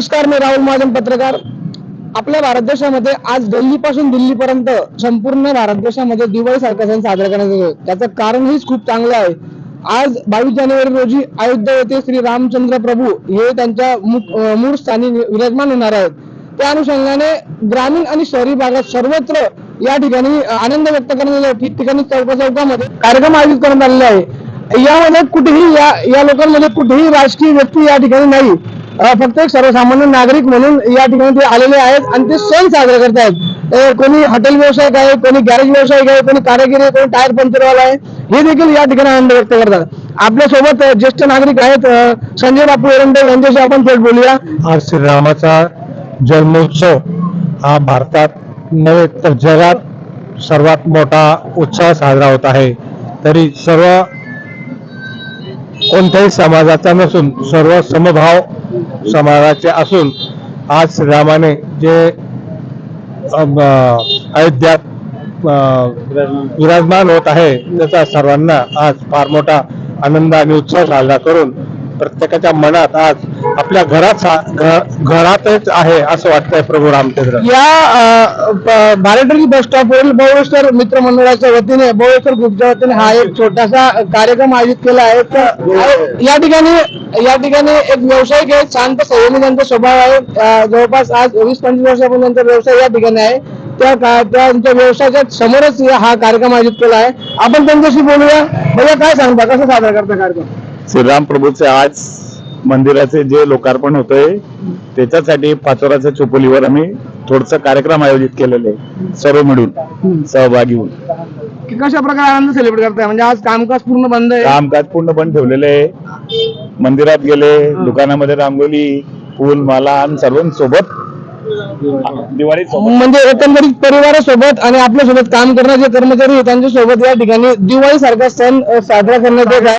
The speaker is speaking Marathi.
नमस्कार मी राहुल महाजन पत्रकार. आपल्या भारत देशामध्ये आज दिल्लीपासून दिल्लीपर्यंत संपूर्ण भारत देशामध्ये दिवाळी सारखा सण साजरा करण्यात येतो त्याचं कारणही खूप चांगलं आहे. आज बावीस जानेवारी रोजी अयोध्या येथे श्री रामचंद्र प्रभू हे त्यांच्या मूळ स्थानी विराजमान होणार आहेत. त्या अनुषंगाने ग्रामीण आणि शहरी भागात सर्वत्र या ठिकाणी आनंद व्यक्त करण्यात ठिकठिकाणी चौका चौकामध्ये कार्यक्रम आयोजित करण्यात आलेले आहे. यामध्ये कुठेही या या लोकांमध्ये कुठेही राजकीय व्यक्ती या ठिकाणी नाही. फक्त एक सर्वसामान्य नागरिक म्हणून या ठिकाणी ते आलेले आहेत आणि ते सण साजरे करतायत. आहेत कोणी हॉटेल व्यावसायिक आहे कोणी गॅरेज व्यावसायिक आहे कोणी कारागिरी आहे कोणी टायर पंचरवाला आहे हे देखील या ठिकाणी आनंद व्यक्त करतात. आपल्यासोबत ज्येष्ठ नागरिक आहेत संजय बापू एरंडे यांच्याशी आपण थेट बोलूया. आज श्रीरामाचा जन्मोत्सव हा भारतात नव्हे तर जगात सर्वात मोठा उत्साह साजरा होत आहे. तरी सर्व कोणत्याही समाजाचा नसून सर्व समभाव समाजाचे असून आज श्रीरामाने जे अयोध्यात विराजमान होत आहे त्याचा सर्वांना आज फार मोठा आनंद आणि उत्साह साजरा करून प्रत्येकाच्या मनात आज आपल्या घरात घरातच आहे असं वाटतंय प्रभू रामचंद्र. या अ, बस स्टॉप बस स्टॉपवरील मित्र मंडळाच्या वतीने बळेश्वर ग्रुपच्या वतीने हा एक छोटासा कार्यक्रम आयोजित केला आहे. तर या ठिकाणी या ठिकाणी एक व्यावसायिक आहे शांत संयमी त्यांचा स्वभाव आहे. जवळपास आज वीस पंचवीस वर्षापर्यंत त्यांचा व्यवसाय या ठिकाणी आहे. त्या त्यांच्या व्यवसायाच्या समोरच हा कार्यक्रम आयोजित केला आहे. आपण त्यांच्याशी बोलूया. भैया काय सांगता? कसं साजरा करता कार्यक्रम? श्रीराम प्रभूचे आज मंदिराचे जे लोकार्पण होतंय त्याच्यासाठी पाचोराच्या चोपोलीवर आम्ही थोडस कार्यक्रम आयोजित केलेले सर्व मिळून सहभागी होऊन. की कशा प्रकारे आनंद सेलिब्रेट करताय? म्हणजे आज कामकाज पूर्ण बंद आहे. कामकाज पूर्ण बंद ठेवलेले आहे. मंदिरात गेले दुकानामध्ये रांगोली फुल माला आणि सर्वांसोबत दिवाळी सोबत म्हणजे एकंदरीत परिवारासोबत आणि आपल्यासोबत काम करणारे जे कर्मचारी आहेत त्यांच्यासोबत या ठिकाणी दिवाळी सारखा सण साजरा करण्यात येत आहे.